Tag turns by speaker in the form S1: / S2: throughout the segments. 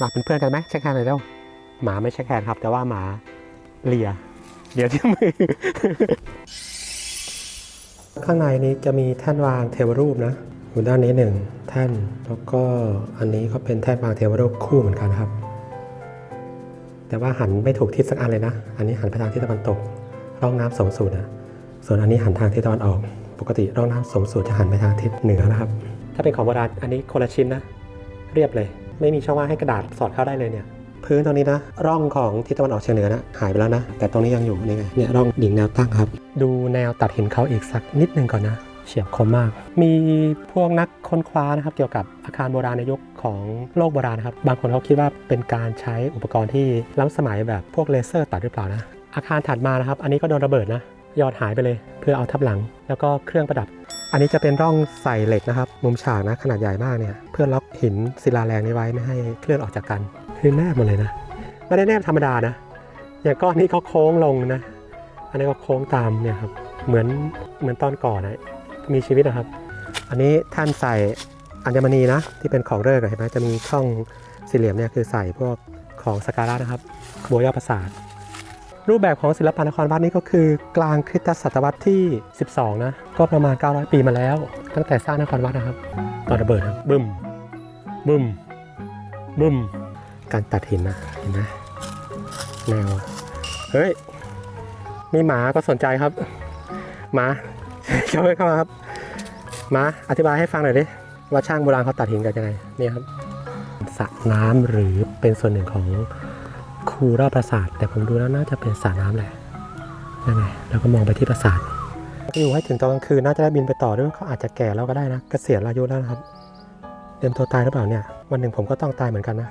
S1: มาเป็นเพื่อนกันไหมเช็คแฮนด์เลยเร็วหมาไม่เช็คแฮนด์ครับ แต่ว่าหมาเลียเลียที่มือข้างในนี้จะมีแท่นวางเทวรูปนะอยู่ด้านนี้หนึ่งแท่นแล้วก็อันนี้ก็เป็นแท่นวางเทวรูปคู่เหมือนกันครับ แต่ว่าหันไม่ถูกทิศสักอันเลยนะ อันนี้หันไปทางทิศตะวันตกร่องน้ำสมสูตรนะส่วนอันนี้หันทางทิศตะวันออก ปกติร่องน้ำสมสูตรจะหันไปทางทิศเหนือนะครับ ถ้าเป็นของโบราณอันนี้คนละชิ้นนะ เรียบเลย ไม่มีช่องว่างให้กระดาษสอดเข้าได้เลยเนี่ยพื้นตรงนี้นะร่องของทิศตะวันออกเฉียงเหนือนะหายไปแล้วนะ แต่ตรงนี้ยังอยู่นี่ไงเนี่ยร่องดิ่งแนวตั้งครับ ดูแนวตัดหินเขาอีกสักนิดนึงก่อนนะ เฉียบคมมาก มีพวกนักค้นคว้านะครับ เกี่ยวกับอาคารโบราณในยุคของโลกโบราณนะครับ บางคนเขาคิดว่าเป็นการใช้อุปกรณ์ที่ล้ำสมัยแบบพวกเลเซอร์ตัดหรือเปล่านะ อาคารถัดมานะครับ อันนี้ก็โดนระเบิดนะยอดหายไปเลย เพื่อเอาทับหลัง แล้วก็เครื่องประดับ อันนี้จะเป็นร่องใส่เหล็กนะครับ มุมฉากนะขนาดใหญ่มากเนี่ย เพื่อล็อกหินศิลาแรงนี้ไว้ไม่ให้เคลื่อนออกจากกัน คือแนบหมดเลยนะ ไม่ได้แนบธรรมดานะ อย่างก้อนนี้เขาโค้งลงนะ อันนี้ก็โค้งตามเนี่ยครับ เหมือนเหมือนตอนก่อนนะมีชีวิตนะครับ อันนี้ท่านใส่อัญมณีนะที่เป็นของเลิกเห็นไหมจะมีช่องสี่เหลี่ยมเนี่ยคือใส่พวกของสกการะนะครับบัวยอดประสาท รูปแบบของศิลปะนครวัดนี่ก็คือกลางคริสตศตวรรษที่ 12 นะ ก็ประมาณ 900 ปีมาแล้ว ตั้งแต่สร้างนครวัดนะครับตอนระเบิดครับบึ้มบึ้มบึ้มการตัดหินนะเห็นไหมแนวเฮ้ยมีหมาก็สนใจครับหมาเข้าไปเข้ามาครับหมาอธิบายให้ฟังหน่อยดิว่าช่างโบราณเขาตัดหินกันยังไงนี่ครับสระน้ำหรือเป็นส่วนหนึ่งของ คูรอบปราสาท แต่ผมดูแล้วน่าจะเป็นสระน้ำแหละยังไงแล้วก็มองไปที่ปราสาทอยู่ให้ถึงตอนกลางคืนน่าจะได้บินไปต่อด้วยเขาอาจจะแก่แล้วก็ได้นะเกษียณอายุแล้วนะครับเตรียมตัวตายหรือเปล่าเนี่ย วันหนึ่งผมก็ต้องตายเหมือนกันนะ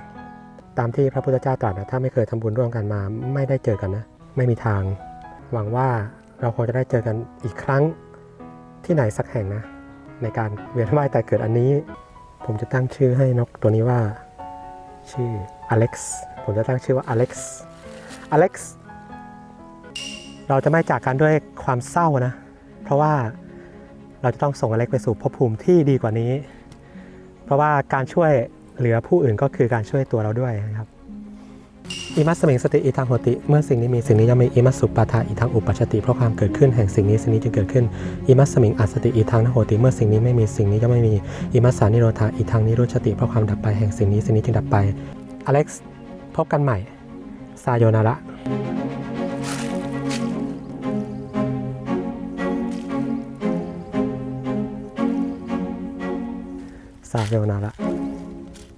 S1: ตามที่พระพุทธเจ้าตรัสนะถ้าไม่เคยทำบุญร่วมกันมา ไม่ได้เจอกันนะ ไม่มีทาง หวังว่าเราคงจะได้เจอกันอีกครั้งที่ไหนสักแห่งนะ ในการเวียนว่ายแต่เกิดอันนี้ ผมจะตั้งชื่อให้นกตัวนี้ว่า ชื่อ อเล็กซ์ผมจะตั้งชื่อว่าอเล็กซ์อเล็กซ์เราจะไม่จากกันด้วยความเศร้านะ เพราะว่าเราจะต้องส่งอเล็กซ์ไปสู่ภพภูมิที่ดีกว่านี้ เพราะว่าการช่วยเหลือผู้อื่นก็คือการช่วยตัวเราด้วยนะครับอิมัสมิงสติอิทังโหติ เมื่อสิ่งนี้มีสิ่งนี้ย่อมมีอิมัสสุปปาทาอิทังอุปัชติ เพราะความเกิดขึ้นแห่งสิ่งนี้สิ่งนี้จึงเกิดขึ้นอิมัสมิงอัสติอิทังนโหติ เมื่อสิ่งนี้ไม่มีสิ่งนี้ย่อมไม่มีอิมัสสานิโรธาอิทังนิโรชติ เพราะความดับไปแห่งสิ่งนี้สิ่งนี้จึงดับไป อเล็กซ์พบกันใหม่ ซาโยนาระซาโยนาระ